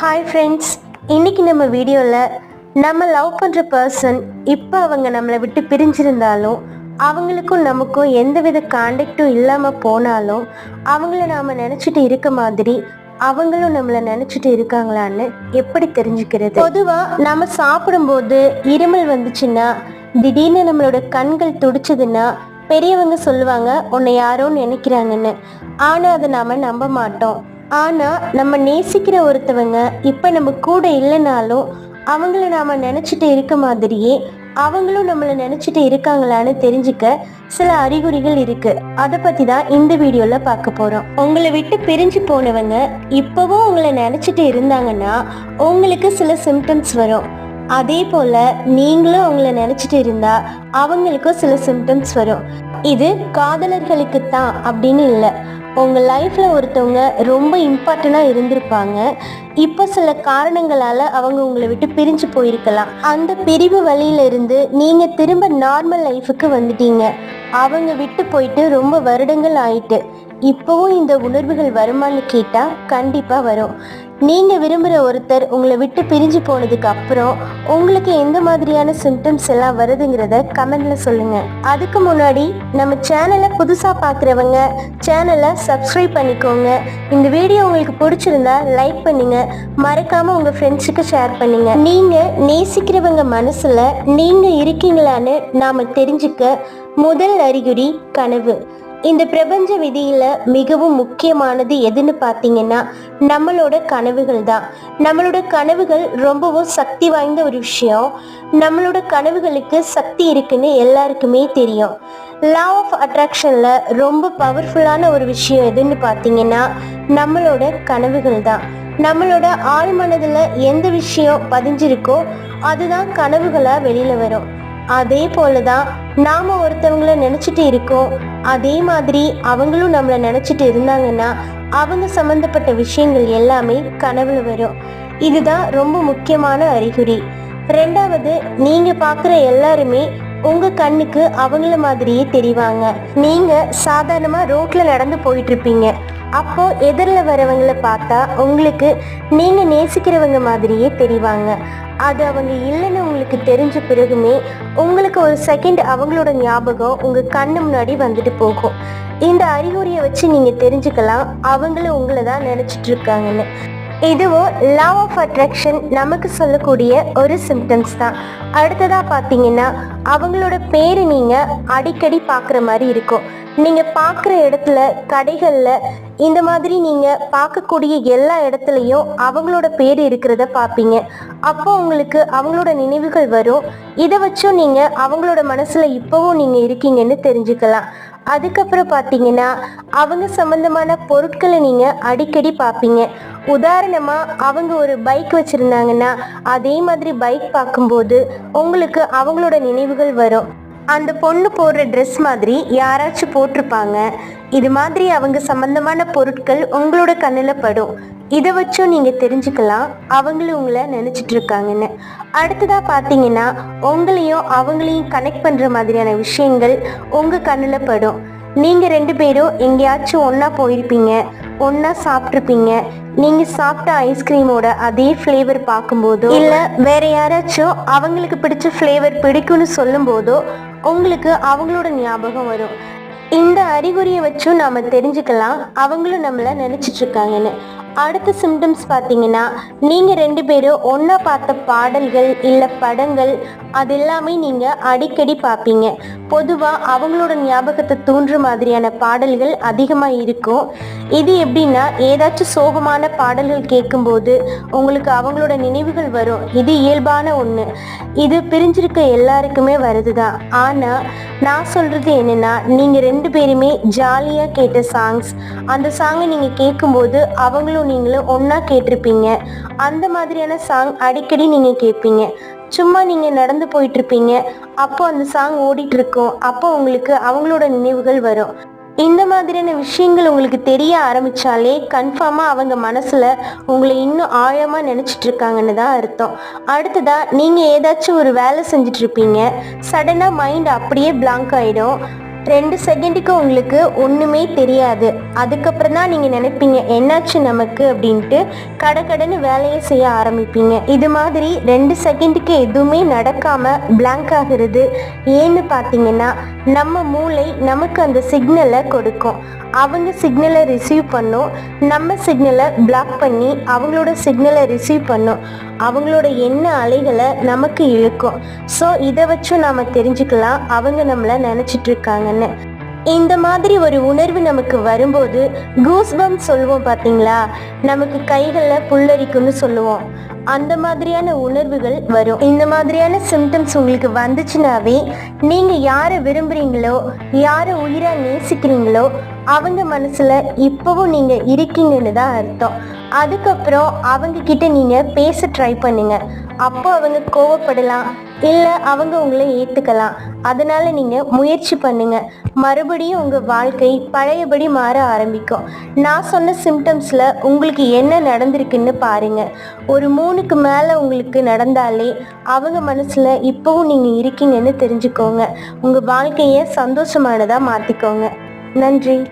Hi friends இன்னைக்கு நம்ம வீடியோவில் நம்ம லவ் பண்ணுற பர்சன் இப்போ அவங்க நம்மளை விட்டு பிரிஞ்சிருந்தாலும் அவங்களுக்கும் நமக்கும் எந்தவித கான்டாக்டும் இல்லாமல் போனாலும் அவங்கள நாம் நினச்சிட்டு இருக்க மாதிரி அவங்களும் நம்மளை நினச்சிட்டு இருக்காங்களான்னு எப்படி தெரிஞ்சுக்கிறது? பொதுவாக நம்ம சாப்பிடும்போது இருமல் வந்துச்சுன்னா திடீர்னு நம்மளோட கண்கள் துடிச்சதுன்னா பெரியவங்க சொல்லுவாங்க உன்னை யாரோ நினைக்கிறாங்கன்னு. ஆனால் அதை நாம் நம்ப மாட்டோம். ஆனால் நம்ம நேசிக்கிற ஒருத்தவங்க இப்போ நம்ம கூட இல்லைனாலும் அவங்கள நாம் நினச்சிட்டு இருக்க மாதிரியே அவங்களும் நம்மளை நினச்சிட்டு இருக்காங்களான்னு தெரிஞ்சுக்க சில அறிகுறிகள் இருக்குது அதை பற்றி தான் இந்த வீடியோவில் பார்க்க போகிறோம் உங்களை விட்டு பிரிஞ்சு போனவங்க இப்போவும் உங்களை நினச்சிட்டு இருந்தாங்கன்னா உங்களுக்கு சில சிம்டம்ஸ் வரும். அதே போல் நீங்களும் அவங்கள நினச்சிட்டு இருந்தால் அவங்களுக்கும் சில சிம்டம்ஸ் வரும். இது காதலர்களுக்கு தான் அப்படின்னு இல்லை. உங்கள் லைஃப்பில் ஒருத்தவங்க ரொம்ப இம்பார்ட்டண்ட்டாக இருந்திருப்பாங்க. இப்போ சில காரணங்களால் அவங்க உங்களை விட்டு பிரிஞ்சு போயிருக்கலாம். அந்த பிரிவு வழியில இருந்து திரும்ப நார்மல் லைஃபுக்கு வந்துட்டீங்க. அவங்க விட்டு போயிட்டு ரொம்ப வருடங்கள் ஆயிட்டு. இப்போவும் இந்த உணர்வுகள் வருமான்னு கேட்டால் கண்டிப்பாக வரும். நீங்கள் விரும்புகிற ஒருத்தர் உங்களை விட்டு பிரிஞ்சு போனதுக்கு அப்புறம் உங்களுக்கு எந்த மாதிரியான சிம்டம்ஸ் எல்லாம் வருதுங்கிறத கமெண்டில் சொல்லுங்கள் அதுக்கு முன்னாடி நம்ம சேனலை புதுசாக பார்க்குறவங்க சேனலை சப்ஸ்கிரைப் பண்ணிக்கோங்க. இந்த வீடியோ உங்களுக்கு பிடிச்சிருந்தா லைக் பண்ணுங்கள் மறக்காமல் உங்கள் ஃப்ரெண்ட்ஸுக்கு ஷேர் பண்ணுங்கள் நீங்கள் நேசிக்கிறவங்க மனசில் நீங்கள் இருக்கீங்களான்னு நாம் தெரிஞ்சுக்க முதல் அறிகுறி கனவு. இந்த பிரபஞ்ச விதியில மிகவும் முக்கியமானது எதுன்னு பார்த்தீங்கன்னா நம்மளோட கனவுகள் தான். நம்மளோட கனவுகள் ரொம்பவும் சக்தி வாய்ந்த ஒரு விஷயம். நம்மளோட கனவுகளுக்கு சக்தி இருக்குன்னு எல்லாருக்குமே தெரியும். லா ஆஃப் அட்ராக்ஷன்ல ரொம்ப பவர்ஃபுல்லான ஒரு விஷயம் எதுன்னு பார்த்தீங்கன்னா நம்மளோட கனவுகள் தான். நம்மளோட ஆழ்மனதில் எந்த விஷயம் பதிஞ்சிருக்கோ அதுதான் கனவுகளா வெளியில வரும். அதே போலதான் நாம ஒருத்தவங்கள நினைச்சிட்டு இருக்கோம். அதே மாதிரி அவங்களும் நம்மளை நினைச்சிட்டு இருந்தாங்கன்னா அவங்க சம்பந்தப்பட்ட விஷயங்கள் எல்லாமே கனவுல வரும். இதுதான் ரொம்ப முக்கியமான அறிகுறி. ரெண்டாவது நீங்க பார்க்குற எல்லாருமே உங்க கண்ணுக்கு அவங்கள மாதிரியே தெரிவாங்க. நீங்க சாதாரணமா ரோட்ல நடந்து போயிட்டு இருப்பீங்க. அப்போ எதிரில் வரவங்களை பார்த்தா உங்களுக்கு நீங்க நேசிக்கிறவங்க மாதிரியே தெரிவாங்க. அது அவங்க இல்லைன்னு உங்களுக்கு தெரிஞ்ச பிறகுமே உங்களுக்கு ஒரு செகண்ட் அவங்களோட ஞாபகம் உங்க கண்ணு முன்னாடி வந்துட்டு போகும். இந்த அறிகுறியை வச்சு நீங்க தெரிஞ்சுக்கலாம். அவங்களும் உங்களை தான் நினைச்சிட்டு இதுவோ இதுவும் லவ் ஆஃப் அட்ராக்ஷன் நமக்கு சொல்லக்கூடிய ஒரு சிம்டம்ஸ் தான். அடுத்ததாக பார்த்தீங்கன்னா அவங்களோட பேர் நீங்கள் அடிக்கடி பார்க்குற மாதிரி இருக்கும். நீங்கள் பார்க்குற இடத்துல கடைகளில் இந்த மாதிரி நீங்கள் பார்க்கக்கூடிய எல்லா இடத்துலையும் அவங்களோட பேர் இருக்கிறத பார்ப்பீங்க. அப்போ உங்களுக்கு அவங்களோட நினைவுகள் வரும். இதை வச்சும் நீங்கள் அவங்களோட மனசில் இப்போவும் நீங்கள் இருக்கீங்கன்னு தெரிஞ்சுக்கலாம். அதுக்கப்புறம் பார்த்தீங்கன்னா அவங்க சம்மந்தமான பொருட்களை நீங்கள் அடிக்கடி பார்ப்பீங்க உதாரணமாக அவங்க ஒரு பைக் வச்சுருந்தாங்கன்னா அதே மாதிரி பைக் பார்க்கும்போது உங்களுக்கு அவங்களோட நினைவுகள் வரும். அந்த பொண்ணு போடுற ட்ரெஸ் மாதிரி யாராச்சும் போட்டிருப்பாங்க. இது மாதிரி அவங்க சம்மந்தமான பொருட்கள் உங்களோட கண்ணில் படும். இதை வச்சும் நீங்கள் தெரிஞ்சுக்கலாம் அவங்களும் உங்களை நினச்சிட்டு இருக்காங்கன்னு. அடுத்ததாக பார்த்தீங்கன்னா உங்களையும் அவங்களையும் கனெக்ட் பண்ணுற மாதிரியான விஷயங்கள் உங்கள் கண்ணில் படும். நீங்கள் ரெண்டு பேரும் எங்கேயாச்சும் ஒன்றா போயிருப்பீங்க ஒன்றா சாப்பிட்ருப்பீங்க நீங்கள் சாப்பிட்ட ஐஸ்கிரீமோட அதே ஃப்ளேவர் பார்க்கும்போதோ இல்லை வேற யாராச்சும் அவங்களுக்கு பிடிச்ச ஃப்ளேவர் பிடிக்கும்னு சொல்லும்போதோ உங்களுக்கு அவங்களோட ஞாபகம் வரும். இந்த அறிகுறியை வச்சும் நாம் தெரிஞ்சுக்கலாம் அவங்களும் நம்மளை நினச்சிட்ருக்காங்கன்னு அடுத்த சிம்டம்ஸ் பார்த்தீங்கன்னா நீங்கள் ரெண்டு பேரும் ஒன்றா பார்த்த பாடல்கள் இல்லை படங்கள் அது எல்லாமே நீங்கள் அடிக்கடி பார்ப்பீங்க. பொதுவாக அவங்களோட ஞாபகத்தை தூண்டுற மாதிரியான பாடல்கள் அதிகமாக இருக்கும். இது எப்படின்னா ஏதாச்சும் சோகமான பாடல்கள் கேட்கும்போது உங்களுக்கு அவங்களோட நினைவுகள் வரும். இது இயல்பான ஒன்று இது பிரிஞ்சிருக்க எல்லாருக்குமே வருது தான் ஆனால் நான் சொல்கிறது என்னன்னா நீங்கள் ரெண்டு பேருமே ஜாலியாக கேட்ட சாங்ஸ் அந்த சாங்கை நீங்கள் கேட்கும்போது அவங்களும் நீங்களும் ஒன்றா கேட்டிருப்பீங்க. அந்த மாதிரியான சாங் அடிக்கடி நீங்கள் கேட்பீங்க. சும்மா நீங்கள் நடந்து போயிட்டுருப்பீங்க. அப்போ அந்த சாங் ஓடிட்டு இருக்கும் அப்போ உங்களுக்கு அவங்களோட நினைவுகள் வரும். இந்த மாதிரியான விஷயங்கள் உங்களுக்கு தெரிய ஆரம்பித்தாலே கன்ஃபார்மாக அவங்க மனசில் உங்களை இன்னும் ஆழமாக நினச்சிட்ருக்காங்கன்னு தான் அர்த்தம். அடுத்ததாக நீங்கள் ஏதாச்சும் ஒரு வேலை செஞ்சிட்ருப்பீங்க சடனாக மைண்ட் அப்படியே பிளாங்க் ஆகிடும் ரெண்டு செகண்டுக்கு உங்களுக்கு ஒன்றுமே தெரியாது. அதுக்கப்புறம் தான் நீங்கள் நினைப்பீங்க என்னாச்சு நமக்கு? அப்படின்ட்டு கடக்கடன்னு வேலையை செய்ய ஆரம்பிப்பீங்க. இது மாதிரி ரெண்டு செகண்டுக்கு எதுவுமே நடக்காமல் பிளாங்க் ஆகிறது ஏன்னு பார்த்தீங்கன்னா நம்ம மூளை நமக்கு அந்த சிக்னலை கொடுக்கும். அவங்க சிக்னலை ரிசீவ் பண்ணும். நம்ம சிக்னலை பிளாக் பண்ணி அவங்களோட சிக்னலை ரிசீவ் பண்ணும். அவங்களோட எண்ண அலைகளை நமக்கு இழுக்கும். ஸோ இதை வச்சும் நாம் தெரிஞ்சுக்கலாம். அவங்க நம்மளை நினச்சிட்டு இருக்காங்கன்னு. இந்த மாதிரி ஒரு உணர்வு நமக்கு வரும்போது கூஸ்பம் சொல்லுவோம் பார்த்தீங்களா நமக்கு கைகளில் புல்லரிக்கும்னு சொல்லுவோம். அந்த மாதிரியான உணர்வுகள் வரும். இந்த மாதிரியான சிம்டம்ஸ் உங்களுக்கு வந்துச்சுனாவே நீங்கள் யாரை விரும்புகிறீங்களோ யாரை உயிராக நேசிக்கிறீங்களோ அவங்க மனசில் இப்போவும் நீங்கள் இருக்கீங்கன்னு தான் அர்த்தம். அதுக்கப்புறம் அவங்க கிட்ட நீங்கள் பேச ட்ரை பண்ணுங்க. அப்போ அவங்க கோவப்படலாம். இல்லை அவங்க உங்களை ஏற்றுக்கலாம் அதனால நீங்கள் முயற்சி பண்ணுங்க. மறுபடியும் உங்கள் வாழ்க்கை பழையபடி மாற ஆரம்பிக்கும். நான் சொன்ன சிம்டம்ஸில் உங்களுக்கு என்ன நடந்திருக்குன்னு பாருங்கள் ஒரு மூணுக்கு மேலே உங்களுக்கு நடந்தாலே அவங்க மனசில் இப்போவும் நீங்கள் இருக்கீங்கன்னு தெரிஞ்சுக்கோங்க. உங்கள் வாழ்க்கையை சந்தோஷமானதாக மாற்றிக்கோங்க நன்றி.